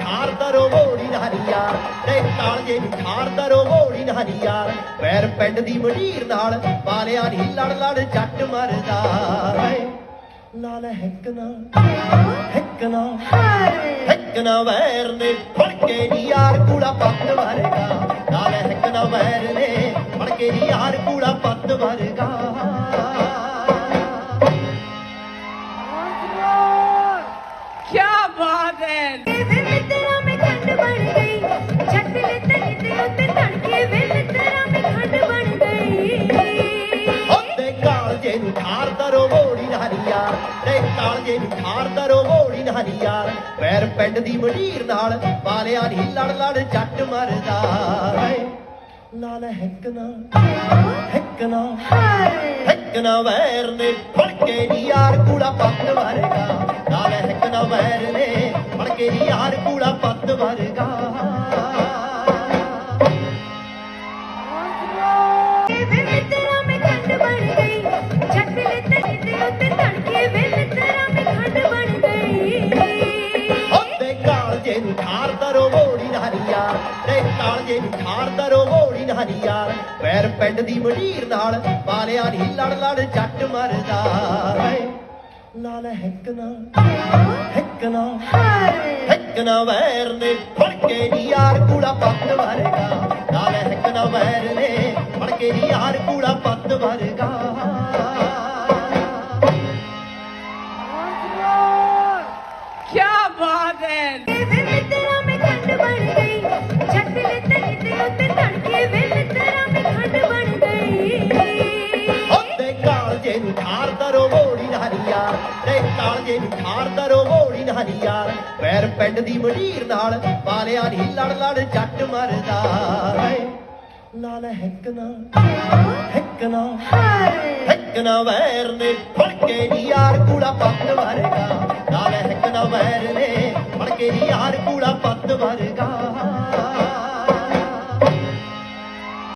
ਠਾਰ ਦਰੋ ਘੋੜੀ ਨਹਾਰੀ ਯਾਰ ਤੇ ਕਾਲਜੇ ਨੂੰ ਠਾਰ ਦਰੋ ਘੋੜੀ ਨਹਾਰੀ ਯਾਰ ਪੈਰ ਪਿੰਡ ਦੀ ਮਢੀਰ ਨਾਲ ਪਾਲਿਆ ਨਹੀਂ ਲੜ ਲੜ ਜੱਟ ਮਰਦਾ। ਲਾਲ ਹੱਕ ਨਾਲ ਹੱਕ ਨਾਲ ਹੱਕ ਨਾਲ ਵੈਰ ਨੇ ਫੜ ਕੇ ਨੀ ਯਾਰ ਕੂੜਾ ਪੱਤ ਵਰਗਾ। ਲਾਲ ਹੱਕ ਨਾਲ ਵੈਰ ਨੇ ਫੜ ਕੇ ਨੀ ਯਾਰ ਕੂੜਾ ਪੱਤ ਵਰਗਾ। ਕੀ ਬਾਤ ਹੈ। ਕਾਲਜੇ ਨੂੰ ਠਾਰ ਦਰੋ ਮੋੜੀ ਨਾਰੀ ਯਾਰ ਤੇ ਕਾਲਜੇ ਨੂੰ ਠਾਰ ਦਰੋ ਮੋੜੀ ਨਾਰੀ ਯਾਰ ਪੈਰ ਪਿੰਡ ਦੀ ਮੰਡੀਰ ਨਾਲ ਪਾਲਿਆ ਨਹੀਂ ਲੜ ਲੜ ਜੱਟ ਮਰਦਾ। ਹੈ ਲਾਲ ਹੈਕ ਨਾ ਹੈਕ ਨਾ ਹੈਕ ਨਾ ਵੈਰ ਨੇ ਫੜ ਕੇ ਯਾਰ ਕੂੜਾ ਪੱਤ ਕਾਲਜੇ ਨੂੰ ਠਾਰ ਦਰੋ ਮੋੜੀ ਨਾਰੀ ਯਾਰ ਤੇ ਕਾਲਜੇ ਨੂੰ ਠਾਰ ਦਰੋ ਮੋੜੀ ਨਾਰੀ ਯਾਰ ਪੈਰ ਪਿੰਡ ਦੀ ਮੰਡੀਰ ਨਾਲ ਪਾਲਿਆ ਨਹੀਂ ਲੜ ਲੜ ਜੱਟ ਮਰਦਾ। ਲਾਲ ਹੈਕ ਨਾ, ਹੈਕ ਵੈਰ ਨੇ ਫੜ ਕੇ ਨੀ ਯਾਰ ਕੂੜਾ ਪੱਤ ਵਰਗਾ। ਲਾਲ ਹੈਕ ਵੈਰ ਨੇ ਫੜ ਕੇ ਨੀ ਯਾਰ ਕੂੜਾ ਪੱਤ ਵਰਗਾ। ਕੀ ਬਾਤ ਹੈ। ਕਾਲਜੇ ਨੂੰ ਠਾਰ ਦਰੋ ਮੋੜੀ ਨਾਰੀ ਯਾਰ ਤੇ ਕਾਲਜੇ ਨੂੰ ਠਾਰ ਦਰੋ ਮੋੜੀ ਨਾਰੀ ਯਾਰ ਪੈਰ ਪਿੰਡ ਦੀ ਮੰਡੀਰ ਨਾਲ ਪਾਲਿਆ ਨਹੀਂ ਲੜ ਲੜ ਜੱਟ ਮਰਦਾ। ਹੈ ਲਾਲ ਹੈਕ ਨਾ ਹੈਕ ਵੈਰ ਨੇ ਫੜ ਕੇ ਨੀ ਯਾਰ ਕੂੜਾ ਪੱਤ ਵਰਗਾ। ਲਾਲ ਹੈਕਣਾ ਵੈਰ ਨੇ ਫੜ ਕੇ ਨੀ ਯਾਰ ਕੂੜਾ ਪੱਤ ਵਰਗਾ।